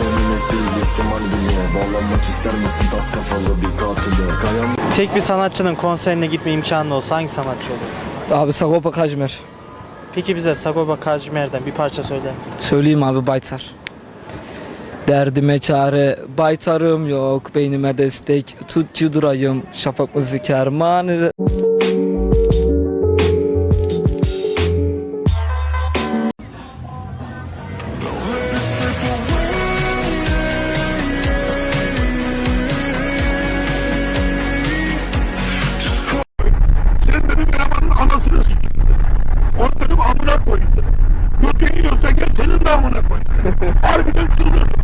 ihtimal bile Bağlanmak ister misin tas kafalı bir katile Kayan Tek bir sanatçının konserine gitme imkanı olsa hangi sanatçı olur? Abi Sagopa Kajmer. Peki bize Sagopa Kajmer'den bir parça misin? Söyleyeyim abi Baytar. Derdime çare, baytarım yok, beynime destek, tutçu durayım, şafak müzik kermanı.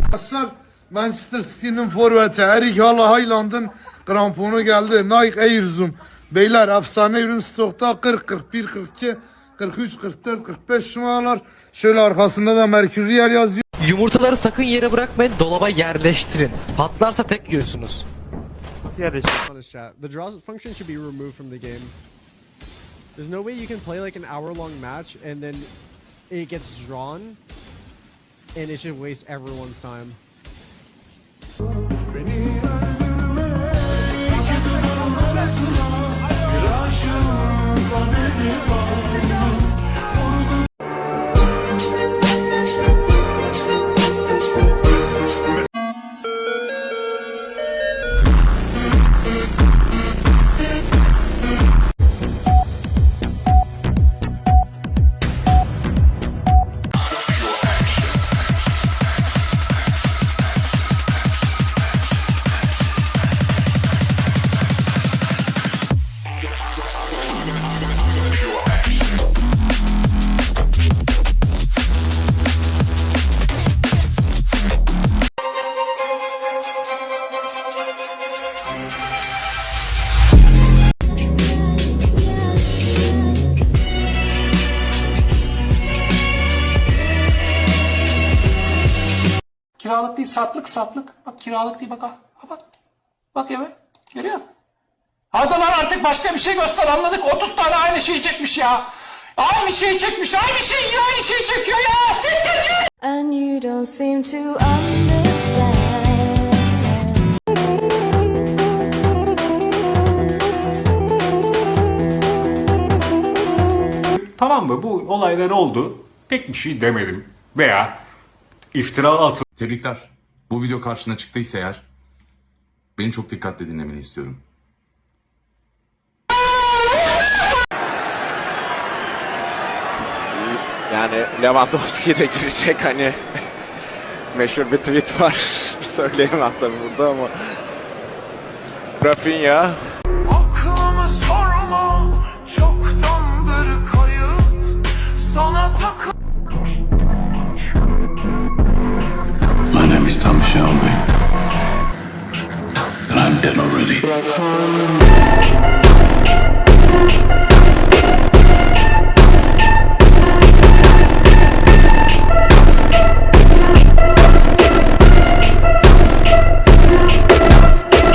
Arkadaşlar Manchester City'nin forveti Erik Haaland'ın kramponu geldi. Nike Air Zoom. Beyler efsane ürün stokta 40, 41, 42, 43, 44, 45 numaralar. Şöyle arkasında da Mercurial yazıyor. Yumurtaları sakın yere bırakmayın, dolaba yerleştirin. Patlarsa tek yiyorsunuz. honest chat. The draw function should be removed from the game. There's no way you can play like an hour long match and then it gets drawn and it should waste everyone's time. Kiralık değil satlık satlık. Bak kiralık değil bak ha. ha bak. Bak eve. Görüyor musun? Hadi lan artık başka bir şey göster anladık. 30 tane aynı şeyi çekmiş ya. Aynı şeyi çekmiş. Aynı şeyi aynı şeyi çekiyor ya. Siktir git. And you don't seem to understand. Tamam mı? Bu olaylar oldu. Pek bir şey demedim. Veya iftira atıldı. Tebrikler. Bu video karşına çıktıysa eğer beni çok dikkatli dinlemeni istiyorum. Yani Lewandowski de girecek hani meşhur bir tweet var. Söyleyemem tabii burada ama Rafinha Shelby. And I'm dead already.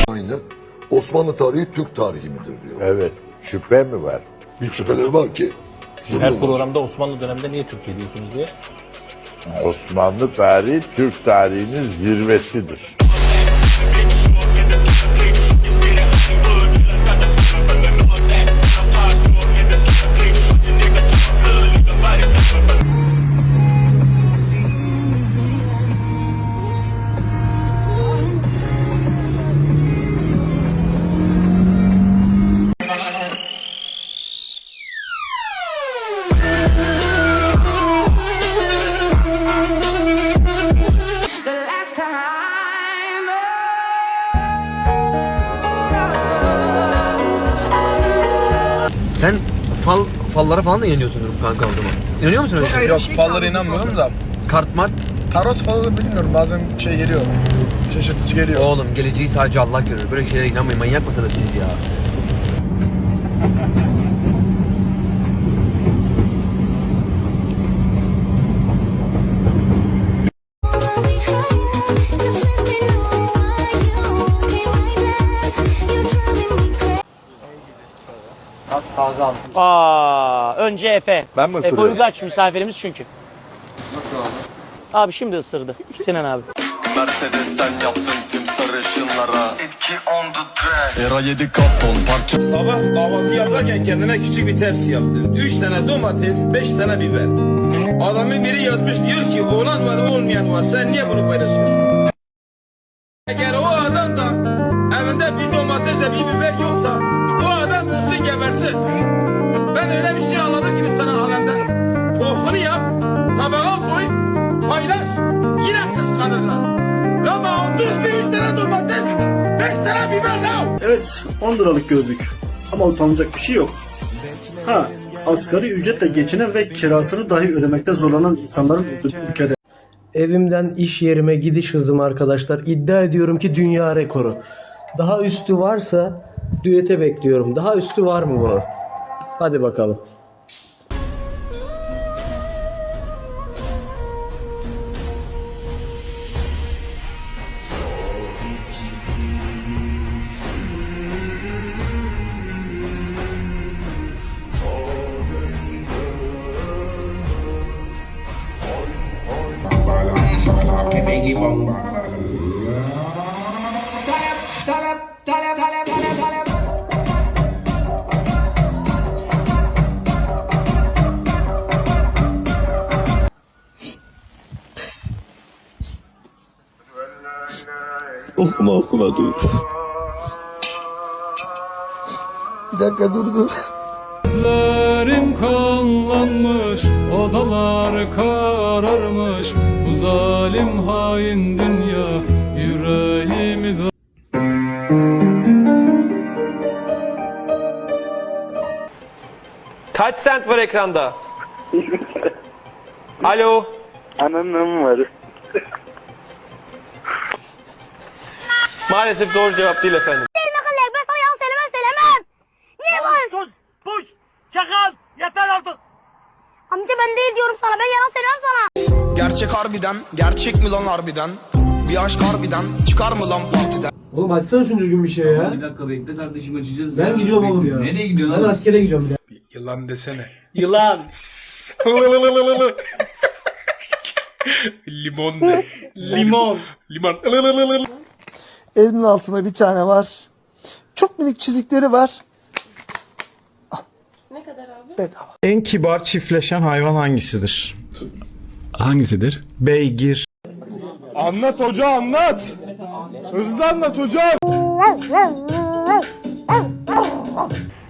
Aynı Osmanlı tarihi Türk tarihi midir diyor. Evet. Şüphe mi var? Şüpheleri var ki. Her programda Osmanlı döneminde niye Türkiye diyorsunuz diye. Osmanlı tarihi Türk tarihinin zirvesidir. Fal fallara falan da inanıyorsundur kanka o zaman. İnanıyor musun öyle şey? Yok fallara inanmıyorum da. Kart mart. Tarot falı bilmiyorum bazen şey geliyor. Şaşırtıcı geliyor. Oğlum geleceği sadece Allah görür. Böyle şeylere inanmayın. Manyak mısınız siz ya? Aa, önce Efe. Ben mi Efe ısırıyorum? Uygaç misafirimiz çünkü. Nasıl abi? Abi şimdi ısırdı. Sinan abi. Mercedes'ten yaptım tüm sarışınlara Etki on the track Era 7 kapon parça Sabah kahvaltı yaparken kendime küçük bir tepsi yaptım. Üç tane domates, beş tane biber. Adamın biri yazmış diyor ki olan var olmayan var sen niye bunu paylaşıyorsun? Eğer o adam da evinde bir domates de bir biber yoksa o adam ölsün gebersin. Ben öyle bir şey anladım ki insanın halinde. Pohunu yap, tabağa koy, paylaş. Yine kıskanırlar. Ya üstü üç tane domates, beş tane biber ne? Evet 10 liralık gözlük. Ama utanacak bir şey yok. Ha asgari ücretle geçinen ve kirasını dahi ödemekte zorlanan insanların ülkede. Evimden iş yerime gidiş hızım arkadaşlar. İddia ediyorum ki dünya rekoru. Daha üstü varsa düete bekliyorum. Daha üstü var mı bunun? Hadi bakalım. Okuma okuma dur. Bir dakika dur dur. Gözlerim kanlanmış, odalar kararmış. Bu zalim hain dünya yüreğimi Kaç sent var ekranda? Alo. Ananım var. Maalesef doğru cevap değil efendim. Niye var? Sus! Puş! Çakal! Yeter artık! Amca ben değil diyorum sana. Ben yalan söylemem sana. Gerçek harbiden Gerçek mi lan harbiden Bir aşk harbiden Çıkar mı lan partiden Oğlum açsana şunu düzgün bir şey ya. Bir dakika bekle kardeşim açacağız. Ben gidiyorum oğlum ya. Nereye gidiyorsun? Ben askere gidiyorum ya. Yılan desene. Yılan. Limon de. Limon. Limon. Elimin altında bir tane var. Çok minik çizikleri var. Ne kadar abi? Bedava. En kibar çiftleşen hayvan hangisidir? Hangisidir? Beygir. Anlat hoca anlat. Hızlı anlat hocam.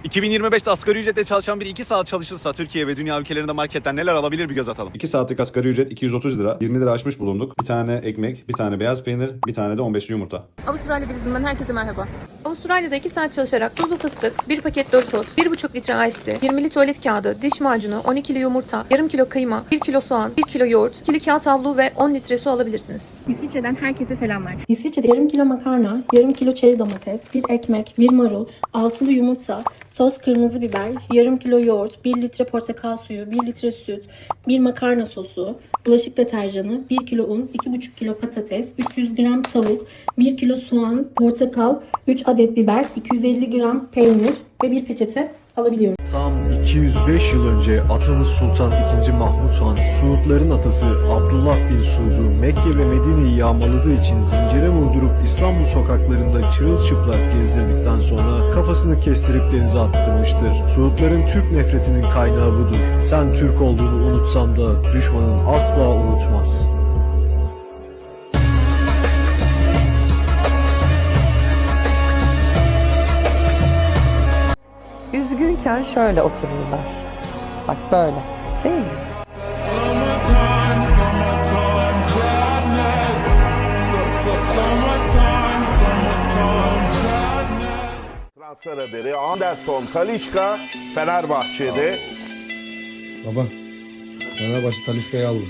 2025'te asgari ücretle çalışan biri 2 saat çalışırsa Türkiye ve dünya ülkelerinde marketten neler alabilir bir göz atalım. 2 saatlik asgari ücret 230 lira. 20 lira açmış bulunduk. Bir tane ekmek, bir tane beyaz peynir, bir tane de 15 yumurta. Avustralya Bizim'den herkese merhaba. Avustralya'da 2 saat çalışarak tuzlu fıstık, 1 paket Doritos, 1,5 litre Ice Tea, 20'li tuvalet kağıdı, diş macunu, 12 kilo yumurta, yarım kilo kıyma, 1 kilo soğan, 1 kilo yoğurt, 2 kağıt havlu ve 10 litre su alabilirsiniz. İsviçre'den herkese selamlar. İsviçre'de yarım kilo makarna, yarım kilo çeri domates, bir ekmek, bir marul, altılı yumurta, toz kırmızı biber, yarım kilo yoğurt, 1 litre portakal suyu, 1 litre süt, bir makarna sosu, bulaşık deterjanı, 1 kilo un, 2,5 kilo patates, 300 gram tavuk, 1 kilo soğan, portakal, 3 adet biber, 250 gram peynir ve bir peçete alabiliyorum. Tam 205 yıl önce atamız Sultan II. Mahmut Han, Suudların atası Abdullah bin Suud'u Mekke ve Medine'yi yağmaladığı için zincire vurdurup İstanbul sokaklarında çırılçıplak gezdirdikten sonra kafasını kestirip denize attırmıştır. Suudların Türk nefretinin kaynağı budur. Sen Türk olduğunu unutsan da düşmanın asla unutmaz. Üzgünken şöyle otururlar. Bak böyle. Değil mi? Transfer haberi Anderson Kalişka Fenerbahçe'de. Baba. Fenerbahçe Taliska'yı aldı.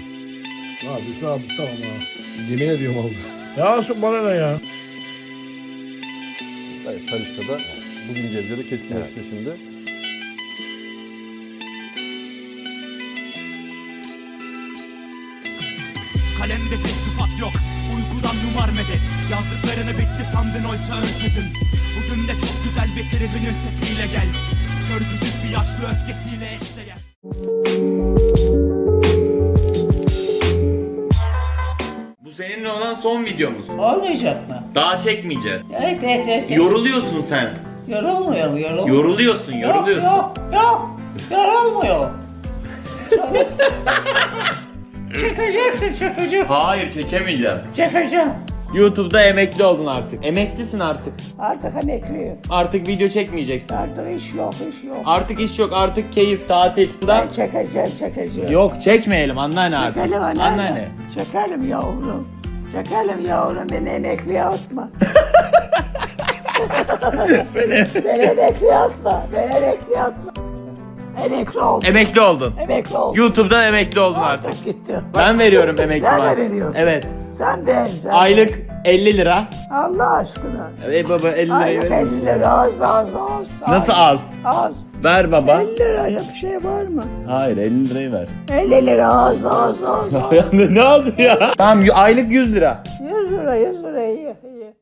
Abi tamam tamam abi. Yemin ediyorum aldı. Ya bana ne ya? Evet Taliska'da bugün geleceği kesinleşti şimdi. Kalemde pek sıfat yok Uykudan numar medet Yazdıklarını bitti sandın oysa ölsesin Bugün de çok güzel bir tribünün sesiyle gel Kör küçük bir yaşlı öfkesiyle eşdeğer Bu senin benimle olan son videomuz. Olmayacak mı? Daha çekmeyeceğiz. Evet evet evet. Yoruluyorsun sen. Yorulmuyor yorulmuyor. Yoruluyorsun, yoruluyorsun. Yok yok yorulmuyor. çekeceksin çekeceğim. Hayır çekemeyeceğim. Çekeceğim. YouTube'da emekli oldun artık. Emeklisin artık. Artık emekliyim. Artık video çekmeyeceksin. Artık iş yok iş yok. Artık iş yok, artık keyif, tatil. Da çekeceğim çekeceğim. yok çekmeyelim anneanne artık. Çekelim anneanne. Anneanne. Çekelim yavrum. Çekelim yavrum beni emekliye atma. beni emekliye atma. Beni emekliye atma. Emekli oldum. Emekli oldun. Emekli oldum. YouTube'dan emekli oldun artık. Gitti. Ben veriyorum emekli Sen de maaşı. veriyorsun. Evet. Sen ben. Sen Aylık 50 lira. Allah aşkına. Ey baba 50 lirayı Aylık verir misin? 50 lira az az az. Nasıl az? Az. Ver baba. 50 liraya bir şey var mı? Hayır 50 lirayı ver. 50 lira az az az. az. ne az ya? Tamam y- aylık 100 lira. 100 lira 100 lira iyi iyi.